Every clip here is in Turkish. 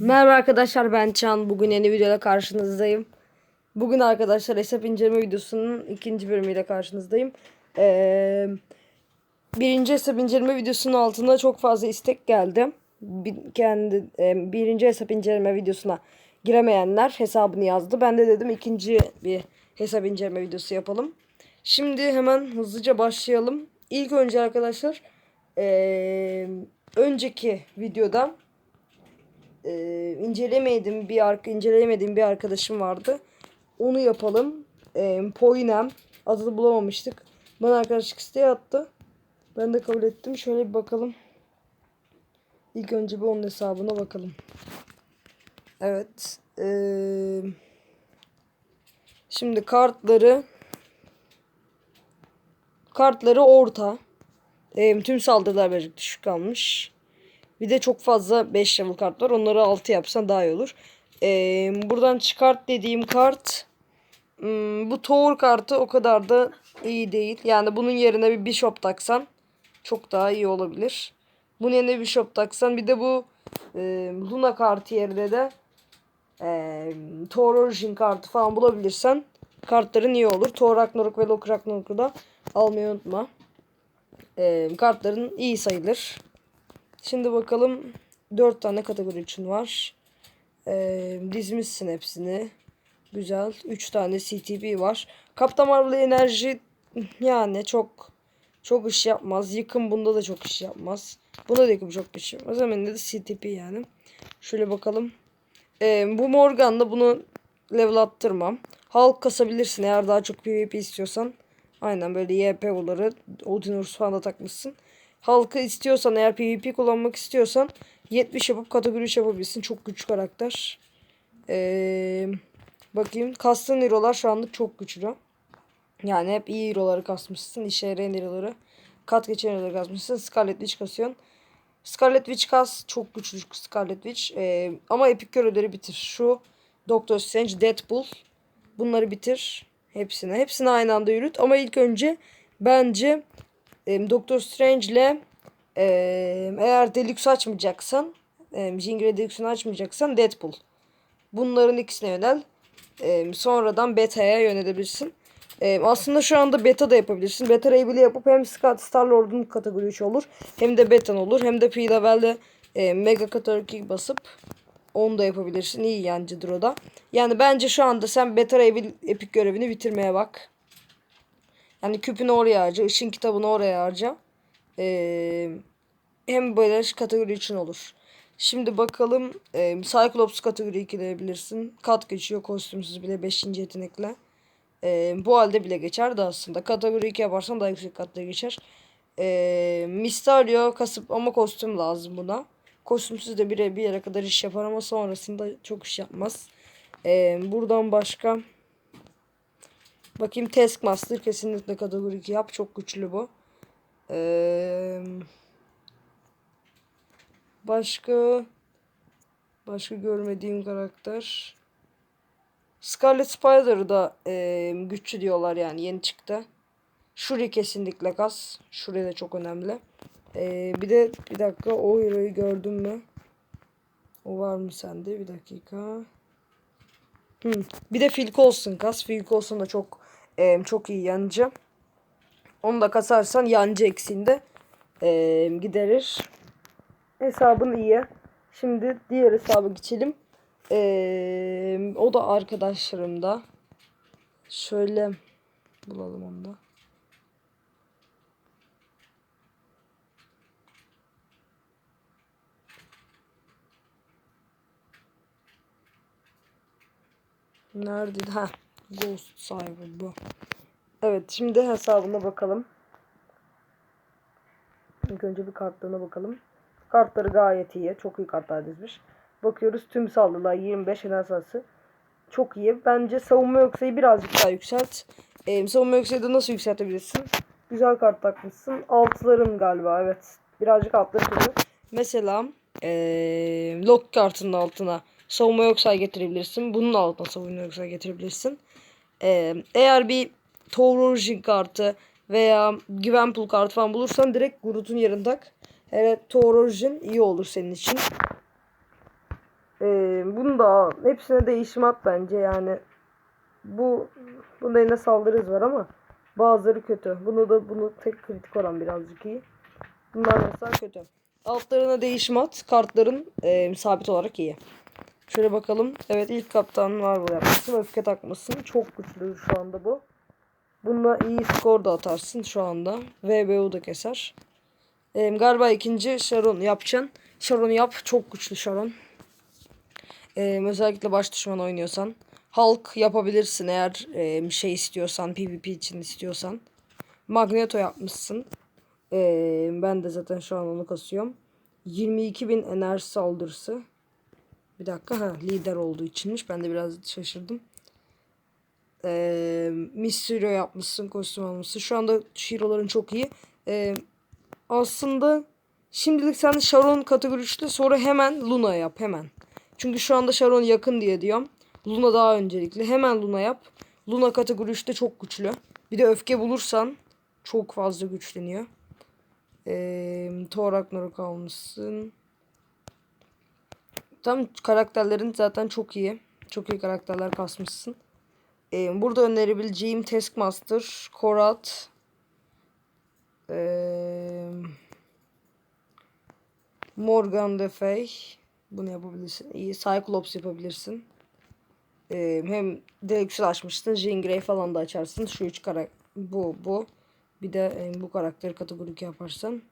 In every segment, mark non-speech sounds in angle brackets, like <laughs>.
Merhaba arkadaşlar ben Can. Bugün yeni videoda karşınızdayım. Bugün arkadaşlar hesap inceleme videosunun ikinci bölümüyle karşınızdayım. Ee, birinci hesap inceleme videosunun altına çok fazla istek geldi. Bir- kendi e, birinci hesap inceleme videosuna giremeyenler hesabını yazdı. Ben de dedim ikinci bir hesap inceleme videosu yapalım. Şimdi hemen hızlıca başlayalım. İlk önce arkadaşlar ee, önceki videoda e, incelemediğim bir arka inceleyemediğim bir arkadaşım vardı. Onu yapalım. E, Poinem adını bulamamıştık. Bana arkadaşlık isteği attı. Ben de kabul ettim. Şöyle bir bakalım. İlk önce bir onun hesabına bakalım. Evet. E, şimdi kartları kartları orta. E, tüm saldırılar birazcık düşük kalmış. Bir de çok fazla 5 level kart var. Onları 6 yapsan daha iyi olur. Ee, buradan çıkart dediğim kart hmm, bu Tower kartı o kadar da iyi değil. Yani bunun yerine bir Bishop taksan çok daha iyi olabilir. Bunun yerine Bishop taksan bir de bu e, Luna kartı yerine de e, Thor Origin kartı falan bulabilirsen kartların iyi olur. Thor Ragnarok ve Loki Ragnarok'u da almayı unutma. E, kartların iyi sayılır. Şimdi bakalım 4 tane kategori için var. Ee, dizmişsin hepsini. Güzel. 3 tane CTB var. Kaptan Marvel enerji yani çok çok iş yapmaz. Yıkım bunda da çok iş yapmaz. Bunda da yıkım çok iş yapmaz. Hemen de CTP yani. Şöyle bakalım. Ee, bu Morgan'da bunu level attırmam. Halk kasabilirsin eğer daha çok PvP istiyorsan. Aynen böyle YPO'ları Odin Urs falan da takmışsın. Halkı istiyorsan eğer PvP kullanmak istiyorsan 70 yapıp kategori 3 yapabilirsin. Çok güçlü karakter. Ee, bakayım. Kastığın hero'lar şu anlık çok güçlü. Yani hep iyi hero'ları kasmışsın. işe yarayan hero'ları. Kat geçen hero'ları kasmışsın. Scarlet Witch kasıyorsun. Scarlet Witch kas. Çok güçlü Scarlet Witch. Ee, ama epik görevleri bitir. Şu Doctor Strange, Deadpool. Bunları bitir. Hepsine. Hepsini aynı anda yürüt. Ama ilk önce bence e, Doctor Strange ile eğer Deluxe açmayacaksan e, Jean Grey Deluxe'unu açmayacaksan Deadpool. Bunların ikisine yönel. Sonradan beta'ya yönelebilirsin. Aslında şu anda beta da yapabilirsin. Beta bile yapıp hem Star, Star Lord'un kategori 3 olur. Hem de betan olur. Hem de P-Level'de Mega kategori basıp onu da yapabilirsin. İyi yancıdır o da. Yani bence şu anda sen Beta Ray Epic görevini bitirmeye bak. Yani küpünü oraya harca. ışın kitabını oraya harca. Ee, hem böyle kategori için olur. Şimdi bakalım. E, Cyclops kategori 2'leyebilirsin. Kat geçiyor kostümsüz bile 5. yetenekle. E, bu halde bile geçer de aslında. Kategori 2 yaparsan daha yüksek katlara geçer. E, Mysterio kasıp ama kostüm lazım buna. Kostümsüz de bir, bir yere kadar iş yapar ama sonrasında çok iş yapmaz. E, buradan başka... Bakayım Taskmaster kesinlikle kategori 2 yap. Çok güçlü bu. Ee, başka başka görmediğim karakter. Scarlet Spider'ı da e, güçlü diyorlar yani yeni çıktı. Shuri kesinlikle kas. Shuri de çok önemli. E, bir de bir dakika o hero'yu gördün mü? O var mı sende? Bir dakika. Hmm. Bir de Phil Coulson kas. Phil Coulson da çok e, çok iyi yancı. Onu da kasarsan yancı eksiğinde e, giderir. Hesabın iyi. Şimdi diğer hesaba geçelim. E, o da arkadaşlarımda. Şöyle bulalım onu da. Nerede? Ha, Ghost Cyber bu. Evet, şimdi hesabına bakalım. İlk önce bir kartlarına bakalım. Kartları gayet iyi. Çok iyi kartlar dizmiş. Bakıyoruz tüm saldırılar 25 enerji sahası. Çok iyi. Bence savunma yoksayı birazcık daha yükselt. Ee, savunma yoksayı da nasıl yükseltebilirsin? Güzel kart takmışsın. Altların galiba evet. Birazcık altları kırıyor. Mesela ee, lock kartının altına savunma yoksay getirebilirsin. Bunun altına savunma yoksay getirebilirsin. Ee, eğer bir Thor Origin kartı veya Gwenpool kartı falan bulursan direkt Groot'un yerine tak. Evet Thor Origin iyi olur senin için. Ee, bunu da. Hepsine değişim at bence yani. Bu bunda yine saldırı hızı var ama bazıları kötü. Bunu da bunu tek kritik olan birazcık iyi. Bunlar mesela kötü. Altlarına değişim at. Kartların e, sabit olarak iyi. Şöyle bakalım. Evet ilk kaptan var bu yapmışsın. Öfke takmasın. Çok güçlü şu anda bu. Bununla iyi skor da atarsın şu anda. VBU da keser. E, galiba ikinci Sharon yapacaksın. Sharon'u yap. Çok güçlü Sharon. E, özellikle baş düşman oynuyorsan. Hulk yapabilirsin eğer e, şey istiyorsan. PvP için istiyorsan. Magneto yapmışsın. E, ben de zaten şu an onu kasıyorum. 22.000 enerji saldırısı. Bir dakika ha lider olduğu içinmiş. Ben de biraz şaşırdım. Ee, Mysterio yapmışsın, kostüm almışsın. Şu anda hero'ların çok iyi. Ee, aslında şimdilik sen Sharon kategorisi sonra hemen Luna yap hemen. Çünkü şu anda Sharon yakın diye diyorum. Luna daha öncelikli. Hemen Luna yap. Luna kategori 3'te çok güçlü. Bir de öfke bulursan çok fazla güçleniyor. Ee, Thor Ragnarok almışsın. Tam karakterlerin zaten çok iyi. Çok iyi karakterler kasmışsın. Ee, burada önerebileceğim Taskmaster, Korat, ee, Morgan Le Fay. Bunu yapabilirsin. İyi. Cyclops yapabilirsin. Ee, hem direkt açmışsın. Jean Grey falan da açarsın. Şu üç karakter. Bu, bu. Bir de e, bu karakteri kategorik yaparsan.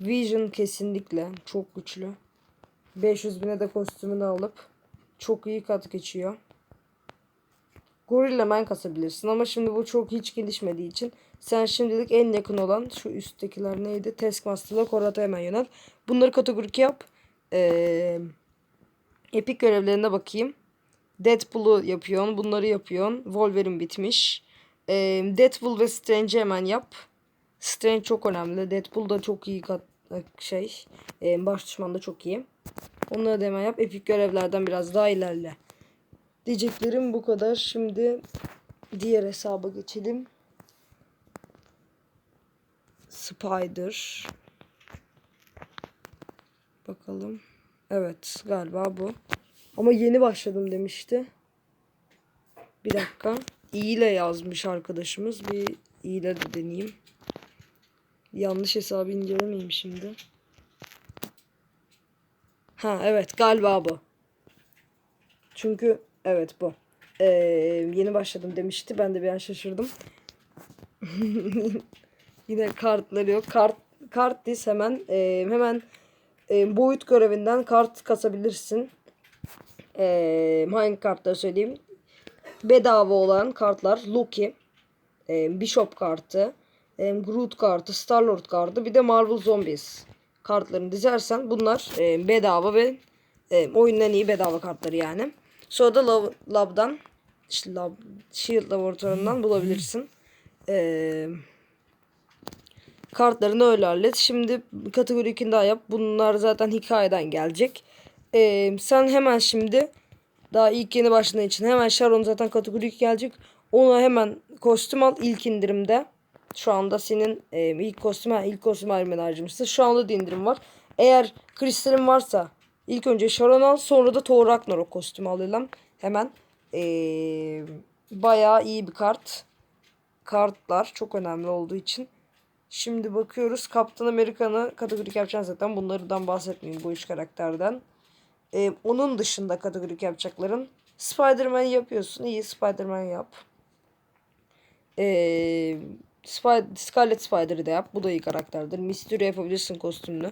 Vision kesinlikle çok güçlü. 500 bine de kostümünü alıp çok iyi kat geçiyor. Gorilla Man kasabilirsin ama şimdi bu çok hiç gelişmediği için sen şimdilik en yakın olan şu üsttekiler neydi? Taskmaster'la Korat'a hemen yönel. Bunları kategorik yap. Ee, Epic görevlerine bakayım. Deadpool'u yapıyorsun. Bunları yapıyorsun. Wolverine bitmiş. Ee, Deadpool ve Strange'i hemen yap. Strange çok önemli. Deadpool da çok iyi kat şey. E, baş düşman da çok iyi. Onları da hemen yap. Epic görevlerden biraz daha ilerle. Diyeceklerim bu kadar. Şimdi diğer hesaba geçelim. Spider. Bakalım. Evet galiba bu. Ama yeni başladım demişti. Bir dakika. İyi ile yazmış arkadaşımız. Bir iyi ile de deneyeyim. Yanlış hesabı incelemeyeyim şimdi. Ha evet galiba bu. Çünkü evet bu. Ee, yeni başladım demişti. Ben de bir an şaşırdım. <laughs> Yine kartları yok. Kart kart diz hemen e, hemen e, boyut görevinden kart kasabilirsin. E, hangi kartları söyleyeyim? Bedava olan kartlar Loki, e, Bishop kartı, e, Groot kartı, Star Lord kartı, bir de Marvel Zombies kartlarını dizersen bunlar e, bedava ve e, oyunun en iyi bedava kartları yani. Sonra da Lab, Lab'dan işte Lab, Shield laboratuvarından bulabilirsin. Eee kartlarını öyle hallet. Şimdi kategori 2'ni daha yap. Bunlar zaten hikayeden gelecek. Ee, sen hemen şimdi daha ilk yeni başladığın için hemen Sharon zaten kategori 2 gelecek. Ona hemen kostüm al ilk indirimde. Şu anda senin e, ilk kostüm ilk kostüm ayrımını harcamışsın. Şu anda da var. Eğer kristalin varsa ilk önce Sharon al sonra da Thor Ragnarok kostümü alalım. Hemen ee, bayağı iyi bir kart. Kartlar çok önemli olduğu için. Şimdi bakıyoruz. Kaptan Amerikan'ı kategorik yapacağız zaten. Bunlardan bahsetmeyeyim bu üç karakterden. Ee, onun dışında kategorik yapacakların. Spider-Man yapıyorsun. İyi Spider-Man yap. Ee, Spider Scarlet Spider'ı da yap. Bu da iyi karakterdir. Mysterio yapabilirsin kostümünü.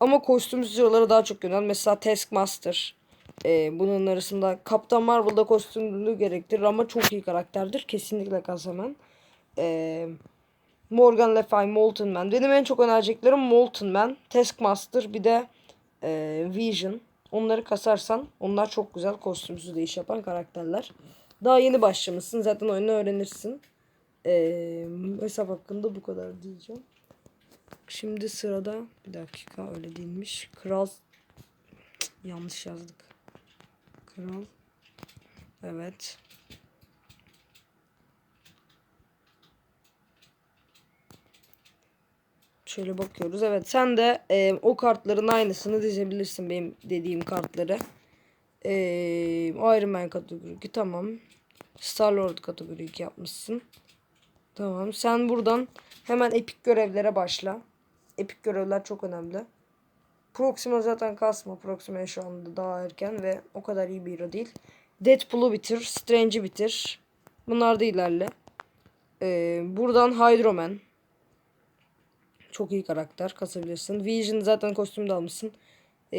Ama kostüm sıraları daha çok yönel. Mesela Taskmaster. Ee, bunun arasında Kaptan Marvel'da kostümlü gerektirir ama çok iyi karakterdir. Kesinlikle kas hemen. Eee Morgan Le Fay, Molten Man. Benim en çok önereceklerim Molten Man, Taskmaster bir de e, Vision. Onları kasarsan onlar çok güzel kostümsüz de iş yapan karakterler. Daha yeni başlamışsın zaten oyunu öğrenirsin. E, hesap hakkında bu kadar diyeceğim. Şimdi sırada bir dakika öyle değilmiş. Kral yanlış yazdık. Kral Evet. Şöyle bakıyoruz. Evet sen de e, o kartların aynısını dizebilirsin benim dediğim kartları. Ee, Iron Man kategori 2 tamam. Star Lord kategori 2 yapmışsın. Tamam. Sen buradan hemen epik görevlere başla. Epik görevler çok önemli. Proxima zaten kasma. Proxima şu anda daha erken ve o kadar iyi bir hero değil. Deadpool'u bitir. Strange'i bitir. Bunlar da ilerle. Ee, buradan Hydro-Man. Çok iyi karakter. Kasabilirsin. Vision zaten kostüm de almışsın. Ee,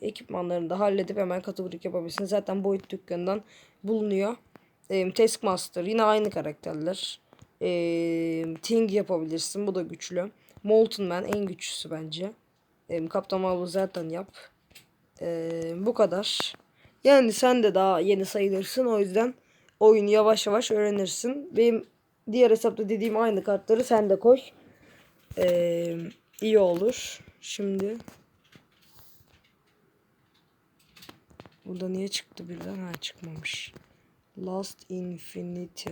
ekipmanlarını da halledip hemen kategorik yapabilirsin. Zaten boyut dükkanından bulunuyor. Ee, Taskmaster yine aynı karakterler. Ee, Ting yapabilirsin. Bu da güçlü. Molten Man en güçlüsü bence. Ee, Kaptan Marvel zaten yap. Ee, bu kadar. Yani sen de daha yeni sayılırsın. O yüzden oyunu yavaş yavaş öğrenirsin. Benim diğer hesapta dediğim aynı kartları sen de koy. Ee, iyi olur. Şimdi Burada niye çıktı birden? Ha çıkmamış. Last Infinity.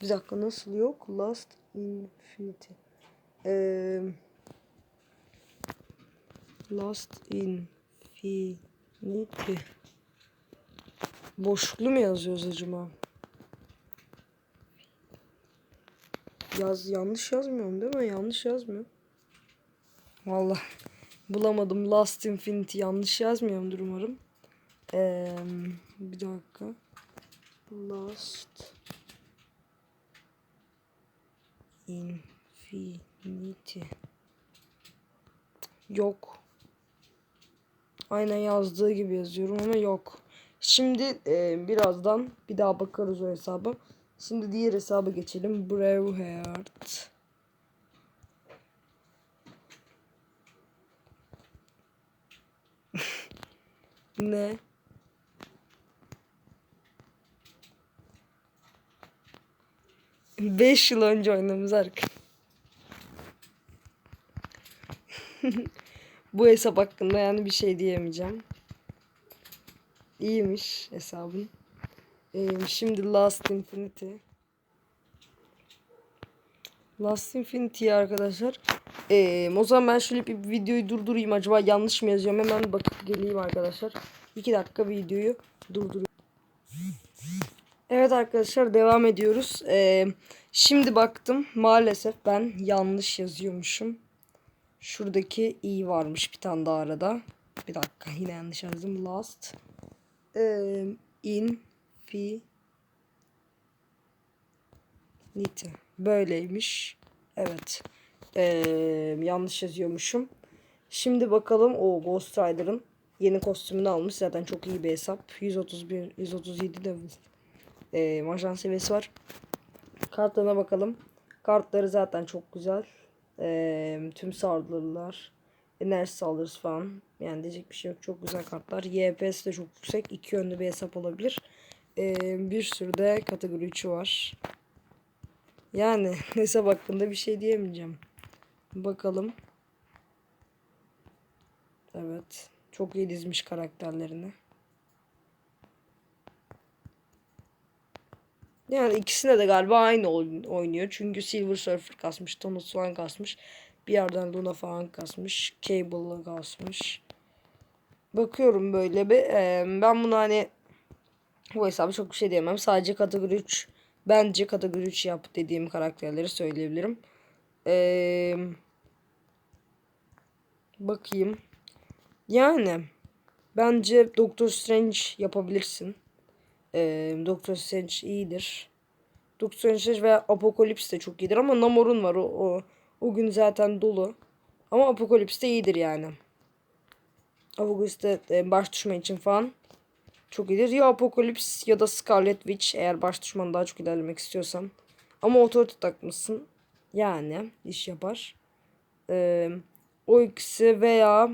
Bir dakika nasıl yok? Last Infinity. Ee, Last Infinity. Boşluklu mu yazıyoruz acaba? Yaz yanlış yazmıyorum değil mi? Yanlış yazmıyorum. Vallahi bulamadım. Last Infinity yanlış yazmıyorumdur umarım. Ee, bir dakika. Last Infinity. Yok. Aynen yazdığı gibi yazıyorum ama yok. Şimdi e, birazdan bir daha bakarız o hesaba. Şimdi diğer hesaba geçelim. Braveheart. <laughs> ne? Beş yıl önce oynadığımız arkadaş. <laughs> Bu hesap hakkında yani bir şey diyemeyeceğim. İyiymiş hesabın. Ee, şimdi Last Infinity. Last Infinity arkadaşlar. Ee, o zaman ben şöyle bir videoyu durdurayım. Acaba yanlış mı yazıyorum? Hemen bakıp geleyim arkadaşlar. 2 dakika videoyu durduruyorum. Evet arkadaşlar devam ediyoruz. Ee, şimdi baktım. Maalesef ben yanlış yazıyormuşum. Şuradaki i varmış bir tane daha arada. Bir dakika yine yanlış yazdım. Last ee, Infinity. Böyleymiş. Evet. Ee, yanlış yazıyormuşum. Şimdi bakalım o Ghost Rider'ın yeni kostümünü almış. Zaten çok iyi bir hesap. 131 137 de e, majan seviyesi var. Kartlarına bakalım. Kartları zaten çok güzel. E, tüm saldırılar, enerji saldırısı falan. Yani diyecek bir şey yok. Çok güzel kartlar. YPS de çok yüksek. İki yönlü bir hesap olabilir. E, bir sürü de kategori 3'ü var. Yani <laughs> hesap hakkında bir şey diyemeyeceğim. Bakalım. Evet. Çok iyi dizmiş karakterlerini. Yani ikisine de galiba aynı oyn- oynuyor. Çünkü Silver Surfer kasmış, Thomas falan kasmış. Bir yerden Luna falan kasmış. Cable'la kasmış. Bakıyorum böyle bir. eee, ben bunu hani bu hesabı çok bir şey diyemem. Sadece kategori 3 bence kategori 3 yap dediğim karakterleri söyleyebilirim. Eee bakayım. Yani bence Doctor Strange yapabilirsin. Ee, Doctor Strange iyidir. Doctor Strange ve Apocalypse de çok iyidir ama Namor'un var o, o o gün zaten dolu. Ama Apocalypse de iyidir yani. Apocalypse de e, baş düşman için falan çok iyidir. Ya Apocalypse ya da Scarlet Witch eğer baş düşman daha çok ilerlemek istiyorsan. Ama otorite takmışsın. Yani iş yapar. Ee, o ikisi veya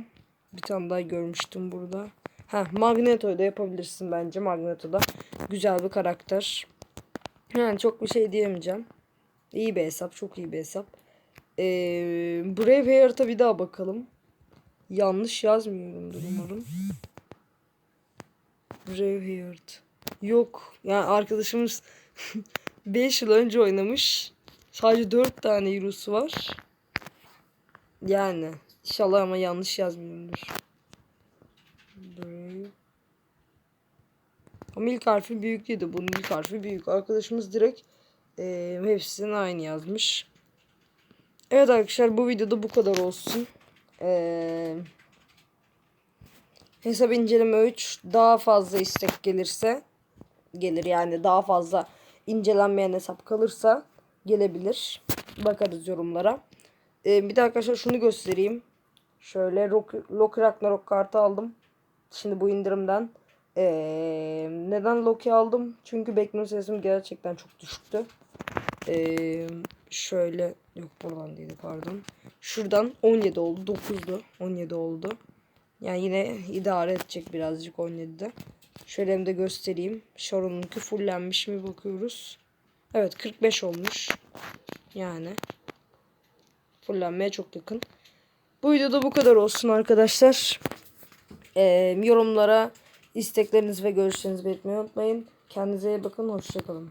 bir tane daha görmüştüm burada. Ha Magneto'yu da yapabilirsin bence. Magneto da güzel bir karakter. Yani çok bir şey diyemeyeceğim. İyi bir hesap. Çok iyi bir hesap. Ee, Braveheart'a bir daha bakalım. Yanlış yazmıyorumdur umarım. Braveheart. Yok. Yani arkadaşımız <laughs> 5 yıl önce oynamış. Sadece 4 tane eurosu var. Yani inşallah ama yanlış yazmıyorumdur. Ama ilk harfi büyük değildi. Bunun ilk harfi büyük. Arkadaşımız direkt e, hepsini aynı yazmış. Evet arkadaşlar bu videoda bu kadar olsun. Eee Hesap inceleme 3 daha fazla istek gelirse gelir yani daha fazla incelenmeyen hesap kalırsa gelebilir. Bakarız yorumlara. Ee, bir de arkadaşlar şunu göstereyim. Şöyle Loki Ragnarok kartı aldım. Şimdi bu indirimden. Ee, neden Loki aldım? Çünkü bekleme sesim gerçekten çok düşüktü. Ee, şöyle yok buradan değildi pardon. Şuradan 17 oldu. 9'du. 17 oldu. Yani yine idare edecek birazcık 17'de. Şöyle hem de göstereyim. Sharon'unki fullenmiş mi bakıyoruz. Evet 45 olmuş. Yani fullenmeye çok yakın. Bu videoda bu kadar olsun arkadaşlar. Ee, yorumlara isteklerinizi ve görüşlerinizi belirtmeyi unutmayın. Kendinize iyi bakın. Hoşçakalın.